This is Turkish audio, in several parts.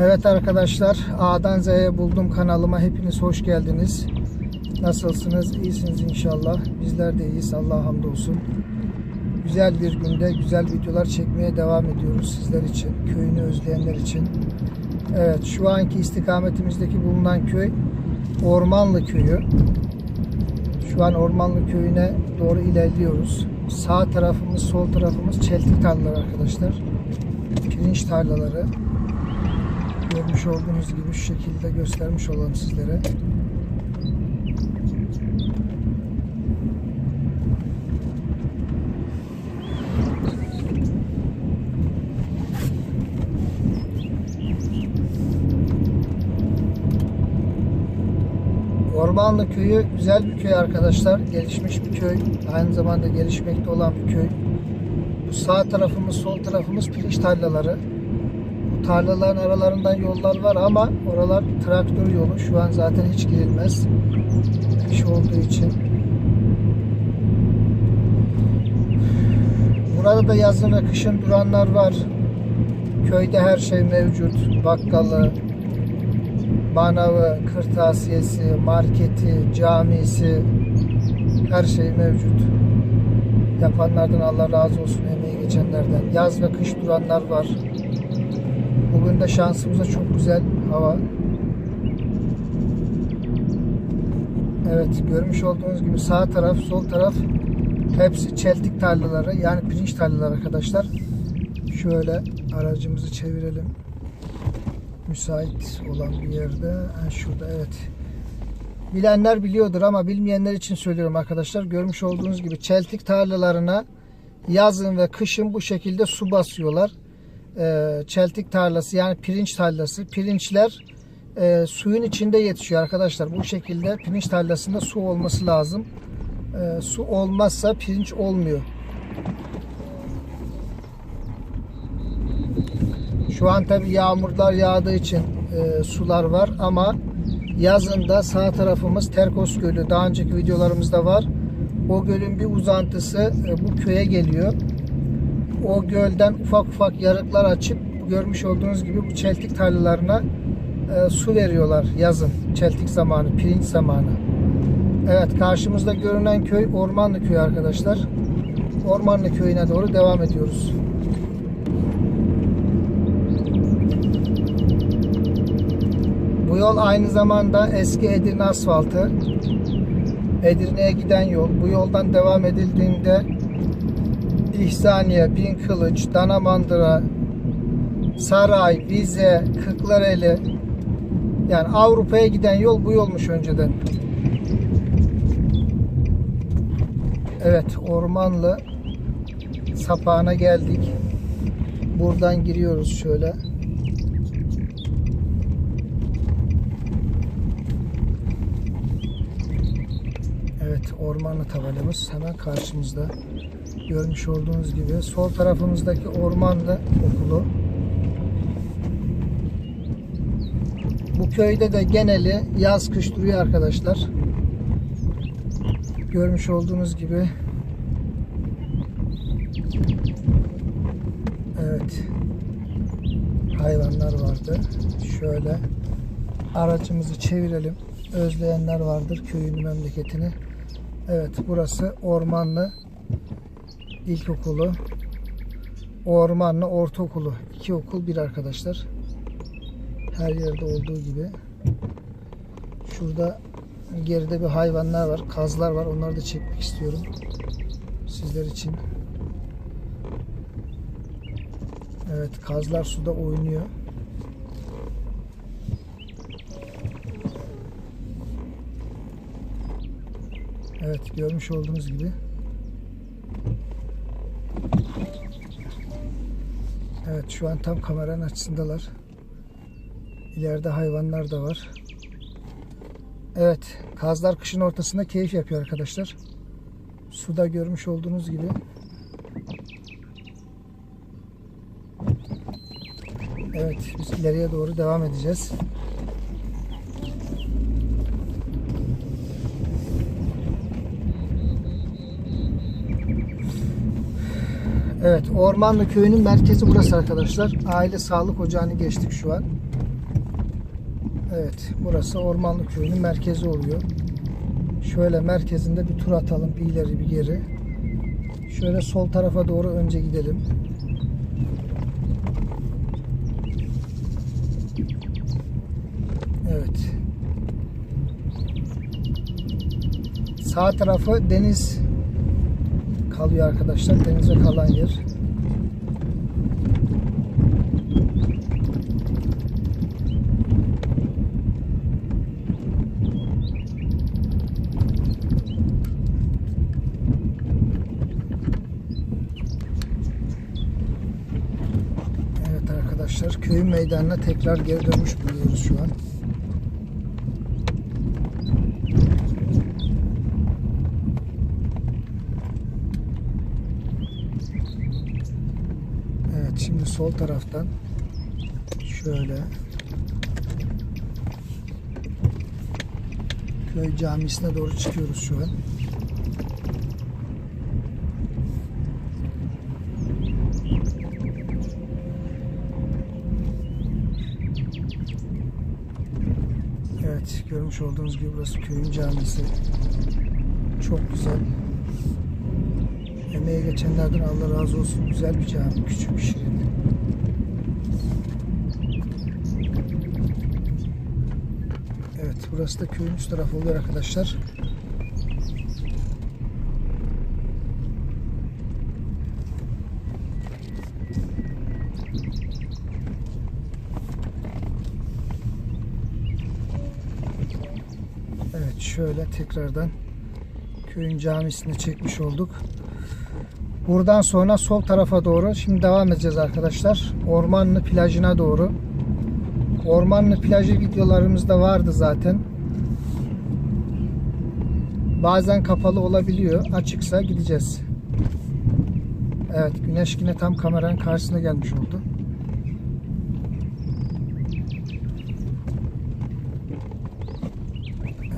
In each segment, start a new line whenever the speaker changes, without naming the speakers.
Evet arkadaşlar A'dan Z'ye buldum kanalıma hepiniz hoş geldiniz. Nasılsınız? İyisiniz inşallah. Bizler de iyiyiz. Allah hamdolsun. Güzel bir günde güzel videolar çekmeye devam ediyoruz sizler için. Köyünü özleyenler için. Evet şu anki istikametimizdeki bulunan köy Ormanlı Köyü. Şu an Ormanlı Köyü'ne doğru ilerliyoruz. Sağ tarafımız, sol tarafımız çeltik tarlaları arkadaşlar. Pirinç tarlaları. Görmüş olduğunuz gibi şu şekilde göstermiş olalım sizlere. Ormanlı köyü güzel bir köy arkadaşlar. Gelişmiş bir köy. Aynı zamanda gelişmekte olan bir köy. Bu sağ tarafımız, sol tarafımız pirinç tarlaları. Tarlaların aralarından yollar var ama oralar traktör yolu. Şu an zaten hiç girilmez. Kış olduğu için. Burada da yazın ve kışın duranlar var. Köyde her şey mevcut. Bakkalı, manavı, kırtasiyesi, marketi, camisi her şey mevcut. Yapanlardan Allah razı olsun emeği geçenlerden. Yaz ve kış duranlar var. Bugün de şansımıza çok güzel hava. Evet görmüş olduğunuz gibi sağ taraf sol taraf hepsi çeltik tarlaları yani pirinç tarlaları arkadaşlar. Şöyle aracımızı çevirelim müsait olan bir yerde. Ha, şurada evet. Bilenler biliyordur ama bilmeyenler için söylüyorum arkadaşlar. Görmüş olduğunuz gibi çeltik tarlalarına yazın ve kışın bu şekilde su basıyorlar. Çeltik tarlası yani pirinç tarlası. Pirinçler e, suyun içinde yetişiyor arkadaşlar. Bu şekilde pirinç tarlasında su olması lazım. Ee, su olmazsa pirinç olmuyor. Şu an tabi yağmurlar yağdığı için e, sular var ama yazında sağ tarafımız Terkos Gölü. Daha önceki videolarımızda var. O gölün bir uzantısı e, bu köye geliyor. O gölden ufak ufak yarıklar açıp görmüş olduğunuz gibi bu çeltik tarlalarına e, su veriyorlar yazın. Çeltik zamanı, pirinç zamanı. Evet karşımızda görünen köy Ormanlı Köyü arkadaşlar. Ormanlı Köyü'ne doğru devam ediyoruz. Bu yol aynı zamanda eski Edirne asfaltı. Edirne'ye giden yol. Bu yoldan devam edildiğinde İhsaniye, Binkılıç, Danamandıra, Saray, Rize, Kırklareli yani Avrupa'ya giden yol bu yolmuş önceden. Evet, Ormanlı sapağına geldik. Buradan giriyoruz şöyle. Evet ormanlı tabelamız hemen karşımızda. Görmüş olduğunuz gibi sol tarafımızdaki ormanlı okulu. Bu köyde de geneli yaz kış duruyor arkadaşlar. Görmüş olduğunuz gibi. Evet. Hayvanlar vardı. Şöyle aracımızı çevirelim. Özleyenler vardır köyün memleketini. Evet burası Ormanlı İlkokulu. Ormanlı Ortaokulu. İki okul bir arkadaşlar. Her yerde olduğu gibi. Şurada geride bir hayvanlar var. Kazlar var. Onları da çekmek istiyorum. Sizler için. Evet kazlar suda oynuyor. Evet görmüş olduğunuz gibi. Evet şu an tam kameranın açısındalar. İleride hayvanlar da var. Evet kazlar kışın ortasında keyif yapıyor arkadaşlar. Suda görmüş olduğunuz gibi. Evet biz ileriye doğru devam edeceğiz. Evet, Ormanlı Köyü'nün merkezi burası arkadaşlar. Aile Sağlık Ocağı'nı geçtik şu an. Evet, burası Ormanlı Köyü'nün merkezi oluyor. Şöyle merkezinde bir tur atalım, bir ileri bir geri. Şöyle sol tarafa doğru önce gidelim. Evet. Sağ tarafı deniz kalıyor arkadaşlar. Denize kalan yer. Evet arkadaşlar köyün meydanına tekrar geri dönmüş buluyoruz şu an. Evet şimdi sol taraftan şöyle köy camisine doğru çıkıyoruz şu an. Evet görmüş olduğunuz gibi burası köyün camisi. Çok güzel. Emeği geçenlerden Allah razı olsun. Güzel bir cami. Küçük bir şirin. Evet burası da köyün üst tarafı oluyor arkadaşlar. Evet şöyle tekrardan köyün camisine çekmiş olduk. Buradan sonra sol tarafa doğru şimdi devam edeceğiz arkadaşlar. Ormanlı plajına doğru. Ormanlı plajı videolarımızda vardı zaten. Bazen kapalı olabiliyor. Açıksa gideceğiz. Evet güneş yine tam kameranın karşısına gelmiş oldu.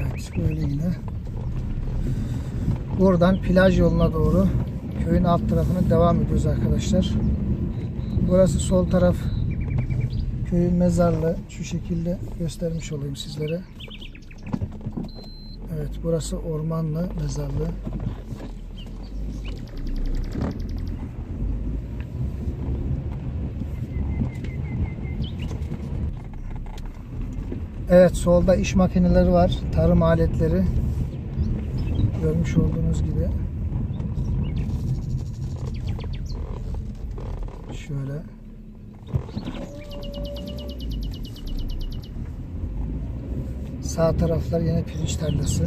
Evet böyle yine. Buradan plaj yoluna doğru köyün alt tarafına devam ediyoruz arkadaşlar. Burası sol taraf köyün mezarlığı. Şu şekilde göstermiş olayım sizlere. Evet burası ormanlı mezarlığı. Evet solda iş makineleri var. Tarım aletleri. Görmüş olduğunuz gibi. Şöyle. Sağ taraflar yine pirinç tarlası.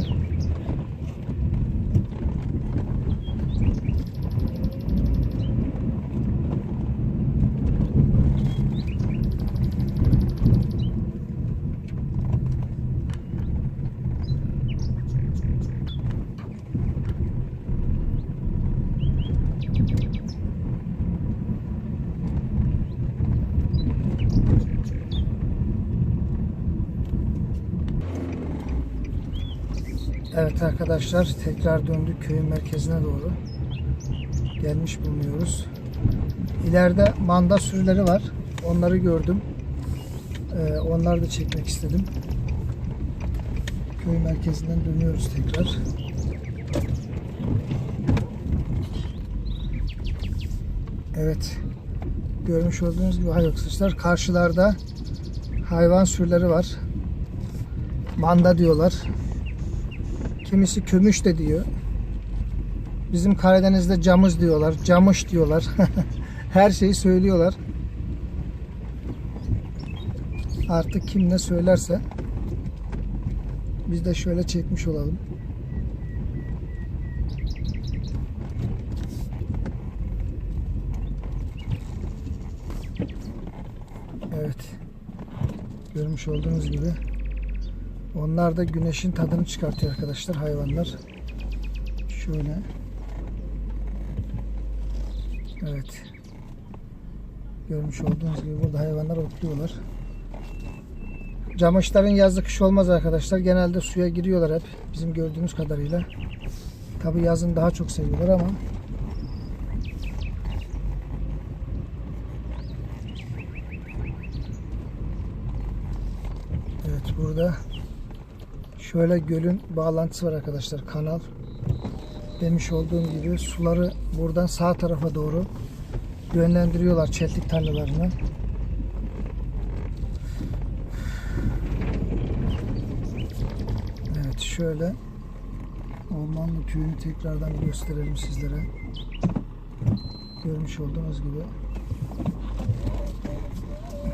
Evet arkadaşlar tekrar döndük köyün merkezine doğru. Gelmiş bulunuyoruz. İleride manda sürüleri var. Onları gördüm. Ee, onları da çekmek istedim. Köy merkezinden dönüyoruz tekrar. Evet. Görmüş olduğunuz gibi arkadaşlar karşılarda hayvan sürüleri var. Manda diyorlar. Kimisi kömüş de diyor. Bizim Karadeniz'de camız diyorlar. Camış diyorlar. Her şeyi söylüyorlar. Artık kim ne söylerse biz de şöyle çekmiş olalım. Evet. Görmüş olduğunuz gibi onlar da güneşin tadını çıkartıyor arkadaşlar hayvanlar. Şöyle. Evet. Görmüş olduğunuz gibi burada hayvanlar otluyorlar. Camışların yazlık kış olmaz arkadaşlar. Genelde suya giriyorlar hep. Bizim gördüğümüz kadarıyla. Tabi yazın daha çok seviyorlar ama Evet burada. Şöyle gölün bağlantısı var arkadaşlar kanal. Demiş olduğum gibi suları buradan sağ tarafa doğru yönlendiriyorlar çeltik tarlalarına. Evet şöyle Ormanlı köyünü tekrardan gösterelim sizlere. Görmüş olduğunuz gibi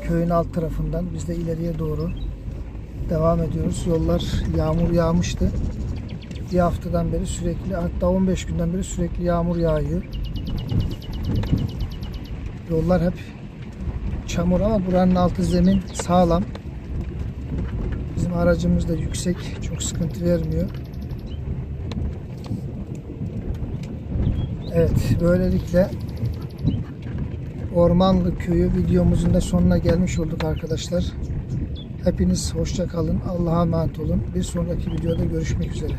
köyün alt tarafından biz de ileriye doğru devam ediyoruz. Yollar yağmur yağmıştı. Bir haftadan beri sürekli hatta 15 günden beri sürekli yağmur yağıyor. Yollar hep çamur ama buranın altı zemin sağlam. Bizim aracımız da yüksek. Çok sıkıntı vermiyor. Evet, böylelikle Ormanlı Köyü videomuzun da sonuna gelmiş olduk arkadaşlar. Hepiniz hoşça kalın. Allah'a emanet olun. Bir sonraki videoda görüşmek üzere.